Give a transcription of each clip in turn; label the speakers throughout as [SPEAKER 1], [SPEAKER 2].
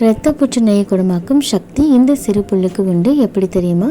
[SPEAKER 1] இரத்த புற்றுநோயை குணமாக்கும் சக்தி இந்த சிறு புல்லுக்கு உண்டு. எப்படி தெரியுமா?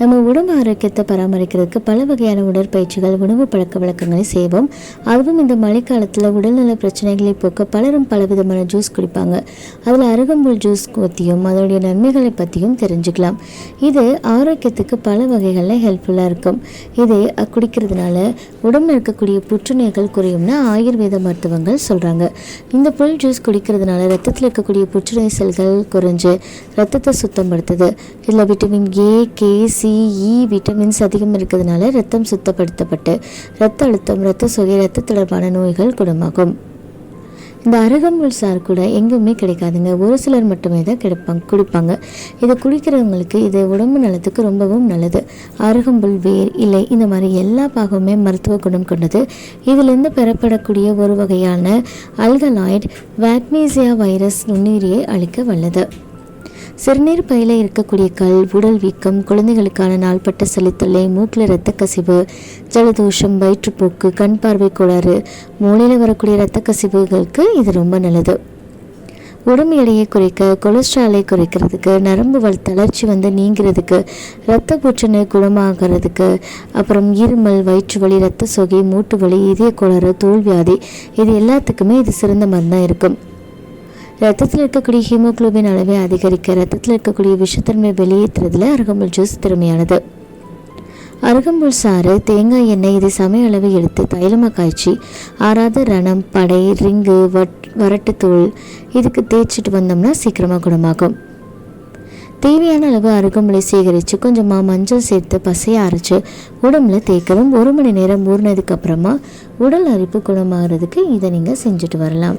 [SPEAKER 1] நம்ம உடம்பு ஆரோக்கியத்தை பராமரிக்கிறதுக்கு பல வகையான உடற்பயிற்சிகள் உணவு பழக்க வழக்கங்களை செய்வோம். அதுவும் இந்த மழைக்காலத்தில் உடல்நல பிரச்சனைகளை போக்க பலரும் பலவிதமான ஜூஸ் குடிப்பாங்க. அதில் அருகம்புல் ஜூஸ் பற்றியும் அதனுடைய நன்மைகளை பற்றியும் தெரிஞ்சுக்கலாம். இது ஆரோக்கியத்துக்கு பல வகைகளில் ஹெல்ப்ஃபுல்லாக இருக்கும். இதை குடிக்கிறதுனால உடம்பு இருக்கக்கூடிய புற்றுநோய்கள் குறையும்னு ஆயுர்வேத மருத்துவங்கள் சொல்கிறாங்க இந்த புல் ஜூஸ் குடிக்கிறதுனால ரத்தத்தில் இருக்கக்கூடிய புற்றுநோய் செல்கள் குறைஞ்சு ரத்தத்தை சுத்தப்படுத்துது. இதில் vitamin A K C E vitamins அதிகம் இருக்கிறதுனால ரத்தம் சுத்தப்படுத்தப்பட்டு ரத்த அழுத்தம் ரத்த சுகை ரத்த தொடர்பான நோய்கள் குணமாகும். இந்த அருகம்புல் சார் கூட எங்கேயுமே கிடைக்காதுங்க. ஒரு சிலர் மட்டுமே தான் கிடைப்பாங்க குடிப்பாங்க. இதை குடிக்கிறவங்களுக்கு இது உடம்பு நலத்துக்கு ரொம்பவும் நல்லது. அருகம்புல் வேர் இலை இந்த மாதிரி எல்லா பாகமுமே மருத்துவ குணம் கொண்டது. இதிலிருந்து பெறப்படக்கூடிய ஒரு வகையான அல்கலாய்டு வாக்னீசியா வைரஸ் நுண்ணுயிரியை அழிக்க வல்லது. சிறுநீர் பயில இருக்கக்கூடிய கல் உடல் வீக்கம் குழந்தைகளுக்கான நாள்பட்ட சளித்தொல்லை மூக்கில் இரத்த கசிவு ஜலதோஷம் வயிற்றுப்போக்கு கண் பார்வை கோளாறு மூளையில் வரக்கூடிய இரத்த கசிவுகளுக்கு இது ரொம்ப நல்லது. உடம்பு எடையை குறைக்க கொலஸ்ட்ராலை குறைக்கிறதுக்கு நரம்பு வல் தளர்ச்சி வந்து நீங்கிறதுக்கு இரத்த பூச்சனை குணமாகிறதுக்கு அப்புறம் இருமல் வயிற்று வலி இரத்த சொகை மூட்டு வலி இதய கோளாறு தோல்வியாதி இது எல்லாத்துக்குமே இது சிறந்த மருந்தாக இருக்கும். ரத்தத்தில் இருக்கக்கூடிய ஹீமோகுளோபின் அளவை அதிகரிக்க ரத்தத்தில் இருக்கக்கூடிய விஷத்தன்மை வெளியேற்றுறதுல அருகம்புல் ஜூஸ் திறமையானது. அருகம்புல் சாறு தேங்காய் எண்ணெய் இதை சமய அளவு எடுத்து தைலமாக காய்ச்சி ஆறாத ரணம் படை ரிங்கு வட் வரட்டுத்தூள் இதுக்கு தேய்ச்சிட்டு வந்தோம்னா சீக்கிரமாக குணமாகும். தேவையான அளவு அருகம்புலை சேகரித்து கொஞ்சமாக மஞ்சள் சேர்த்து பசையை அரைச்சி உடம்புல தேய்க்கவும் ஒரு மணி நேரம் ஊறினதுக்கப்புறமா உடல் அரிப்பு குணமாகிறதுக்கு இதை நீங்கள் செஞ்சுட்டு வரலாம்.